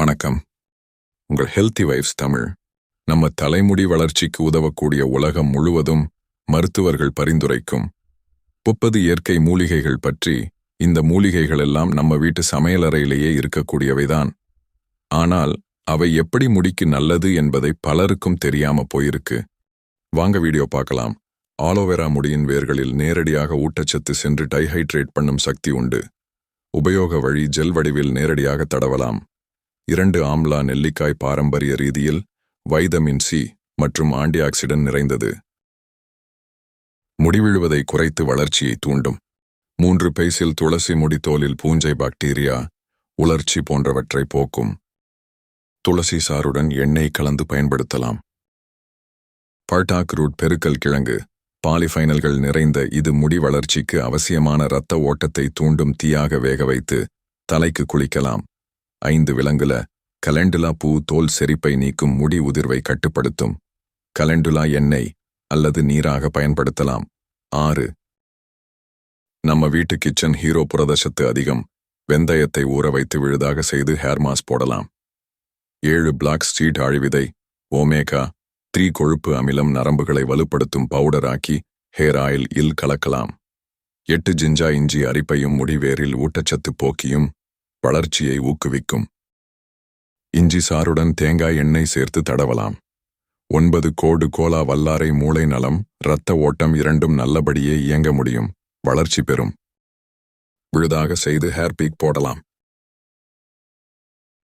வணக்கம். உங்கள் healthy wife's Tamil. நம்ம தலைமுடி வளர்ச்சிக்கு உதவக்கூடிய உலகம் முழுவதும் மருத்துவர்கள் பரிந்துரைக்கும். முப்பது இயற்கை மூலிகைகள் பற்றி இந்த மூலிகைகள் எல்லாம் நம்ம வீட்டு சமையலறையிலேயே இருக்கக்கூடியவைதான். ஆனால் அவை எப்படி முடிக்கு நல்லது என்பதை பலருக்கும் தெரியாம போயிருக்கு. வாங்க வீடியோ பார்க்கலாம். ஆலோவேரா முடியின் வேர்களில் நேரடியாக ஊட்டச்சத்து சென்று டைஹைட்ரேட் பண்ணும் சக்தி உண்டு. உபயோக வழி ஜெல் வடிவில் நேரடியாக தடவலாம். இரண்டு ஆம்லா நெல்லிக்காய் பாரம்பரிய ரீதியில் வைதமின் சி மற்றும் ஆன்டிஆக்சிடென்ட் நிறைந்தது. முடிவிழுவதை குறைத்து வளர்ச்சியை தூண்டும். மூன்று பைசில் துளசி முடித்தோலில் பூஞ்சை பாக்டீரியா உலர்ச்சி போன்றவற்றை போக்கும். துளசி சாறுடன் எண்ணெய் கலந்து பயன்படுத்தலாம். பல்டாக் ரூட் பெருக்கல் கிழங்கு பாலிஃபைனல்கள் நிறைந்த இது முடி வளர்ச்சிக்கு அவசியமான இரத்த ஓட்டத்தை தூண்டும் தீயாக வேக வைத்து தலைக்கு குளிக்கலாம். ஐந்து விலங்குல கலண்டுலா பூ தோல் செரிப்பை நீக்கும் முடி உதிர்வை கட்டுப்படுத்தும். கலண்டுலா எண்ணெய் அல்லது நீராக பயன்படுத்தலாம். ஆறு. நம்ம வீட்டு கிச்சன் ஹீரோ புரதசத்து அதிகம். வெந்தயத்தை ஊற வைத்து விழுதாக செய்து ஹேர் மாஸ்க் போடலாம். ஏழு பிளாக் ஸ்ட்ரீட் ஆழிவிதை ஓமேகா த்ரீ கொழுப்பு அமிலம் நரம்புகளை வலுப்படுத்தும் பவுடர் ஆக்கி ஹேர் ஆயில் இல் கலக்கலாம். எட்டு ஜிஞ்சா இஞ்சி அரிப்பையும் முடிவேரில் ஊட்டச்சத்து போக்கியும் வளர்ச்சியை ஊக்குவிக்கும். இஞ்சி சாறுடன் தேங்காய் எண்ணெய் சேர்த்து தடவலாம். ஒன்பது கோடு கோலா வல்லாரை மூளை நலம் இரத்த ஓட்டம் இரண்டும் நல்லபடியே இயங்க முடியும். வளர்ச்சி பெறும். விழுதாக செய்து ஹேர் பீக் போடலாம்.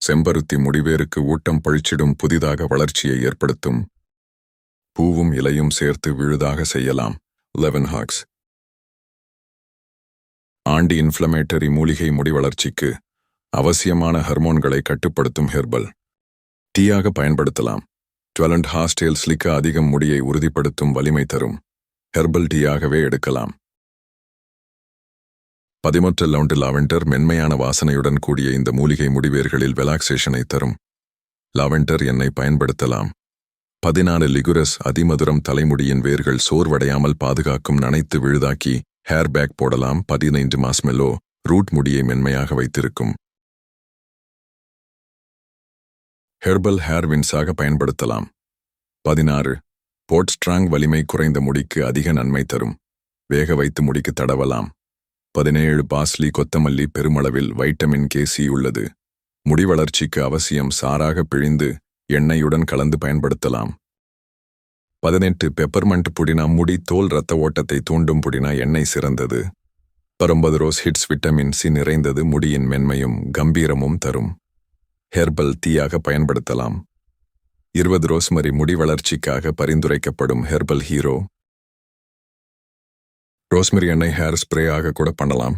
செம்பருத்தி முடிவேருக்கு ஊட்டம் பழிச்சிடும் புதிதாக வளர்ச்சியை ஏற்படுத்தும். பூவும் இலையும் சேர்த்து விழுதாக செய்யலாம். லெவன் ஹாக்ஸ் ஆண்டி இன்ஃப்ளமேட்டரி மூலிகை முடி வளர்ச்சிக்கு அவசியமான ஹெர்மோன்களை கட்டுப்படுத்தும் ஹெர்பல். டீயாக பயன்படுத்தலாம். டுவெலண்ட் ஹாஸ்டேல் ஸ்லிக்க அதிகம் முடியை உறுதிப்படுத்தும் வலிமை தரும். ஹெர்பல் டீயாகவே எடுக்கலாம். பதிமொற்ற லவுண்டு லாவெண்டர் மென்மையான வாசனையுடன் கூடிய இந்த மூலிகை முடிவேர்களில் வெலாக்சேஷனை தரும். லாவெண்டர் எண்ணெய் பயன்படுத்தலாம். பதினாலு லிகுரஸ் அதிமதுரம் தலைமுடியின் வேர்கள் சோர்வடையாமல் பாதுகாக்கும் நனைத்து விழுதாக்கி ஹேர் பேக் போடலாம். பதினைந்து மாஸ்மெல்லோ ரூட் முடியை மென்மையாக வைத்திருக்கும். ஹெர்பல் ஹேர் வின்ஸாக பயன்படுத்தலாம். பதினாறு. போர்ட் ஸ்ட்ராங் வலிமை குறைந்த முடிக்கு அதிக நன்மை தரும். வேக வைத்து முடிக்கு தடவலாம். பதினேழு. பாஸ்லி கொத்தமல்லி பெருமளவில் வைட்டமின் கே சி உள்ளது. முடி வளர்ச்சிக்கு அவசியம் சாராக பிழிந்து எண்ணெயுடன் கலந்து பயன்படுத்தலாம். பதினெட்டு. பெப்பர்மண்ட் புடினா முடி தோல் இரத்த ஓட்டத்தை தூண்டும் புடினா எண்ணெய் சிறந்தது. பரொன்பது ரோஸ் ஹிட்ஸ் விட்டமின் சி நிறைந்தது முடியின் மென்மையும் கம்பீரமும் தரும். ஹெர்பல் டீயாக பயன்படுத்தலாம். இருபது ரோஸ்மரி முடி வளர்ச்சிக்காக பரிந்துரைக்கப்படும் ஹெர்பல் ஹீரோ. ரோஸ்மரி எண்ணெய் ஹேர் ஸ்ப்ரே ஆக கூட பண்ணலாம்.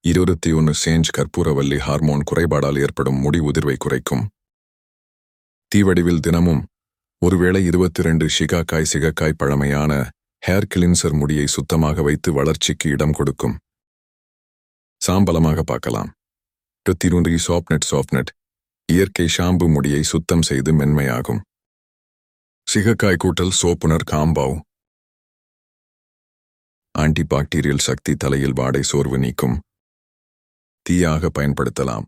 இருபத்தி ஒன்று சேஞ்ச் கற்பூரவல்லி ஹார்மோன் குறைபாடால் ஏற்படும் முடி உதிர்வை குறைக்கும். தீவடிவில் தினமும் ஒருவேளை இருபத்தி ரெண்டு ஷிகாக்காய் சிகக்காய் பழமையான ஹேர் கிளின்சர் முடியை சுத்தமாக வைத்து வளர்ச்சிக்கு இடம் கொடுக்கும். சாம்பலமாக பார்க்கலாம். இருபத்தி சாப்நெட் சாப்நெட் இயற்கை ஷாம்பு முடியை சுத்தம் செய்து மென்மையாகும். சிகக்காய் கூட்டல் சோப்புனர் காம்பாவ். ஆன்டிபாக்டீரியல் சக்தி தலையில் வாடை சோர்வு நீக்கும். தீயாக பயன்படுத்தலாம்.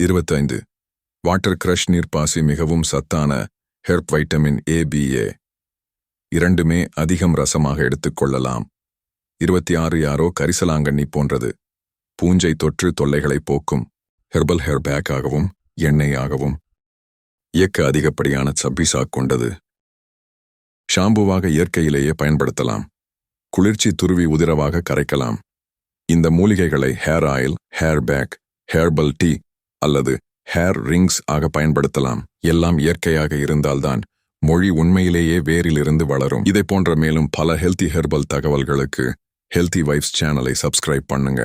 இருபத்தைந்து. வாட்டர் கிரஷ் நீர்ப்பாசி மிகவும் சத்தான ஹெர்ப் வைட்டமின் ஏ இரண்டுமே அதிகம் ரசமாக எடுத்துக்கொள்ளலாம் இருபத்தி ஆறு யாரோ கரிசலாங்கண்ணி போன்றது. பூஞ்சை தொற்று தொல்லைகளை போக்கும் ஹெர்பல் ஹேர் பேக்காகவும் எண்ணெயாகவும் இயக்க அதிகப்படியான சப்பிசாக் கொண்டது. ஷாம்புவாக இயற்கையிலேயே பயன்படுத்தலாம். குளிர்ச்சி துருவி உதிரவாக கரைக்கலாம். இந்த மூலிகைகளை hair oil hair pack herbal tea அல்லது ஹேர் ரிங்ஸ் ஆக பயன்படுத்தலாம். எல்லாம் இயற்கையாக இருந்தால்தான் மொழி உண்மையிலேயே வேரிலிருந்து வளரும். இதை போன்ற மேலும் பல ஹெல்த்தி ஹெர்பல் தகவல்களுக்கு ஹெல்த்தி வைஃப்ஸ் சேனலை சப்ஸ்கிரைப் பண்ணுங்க.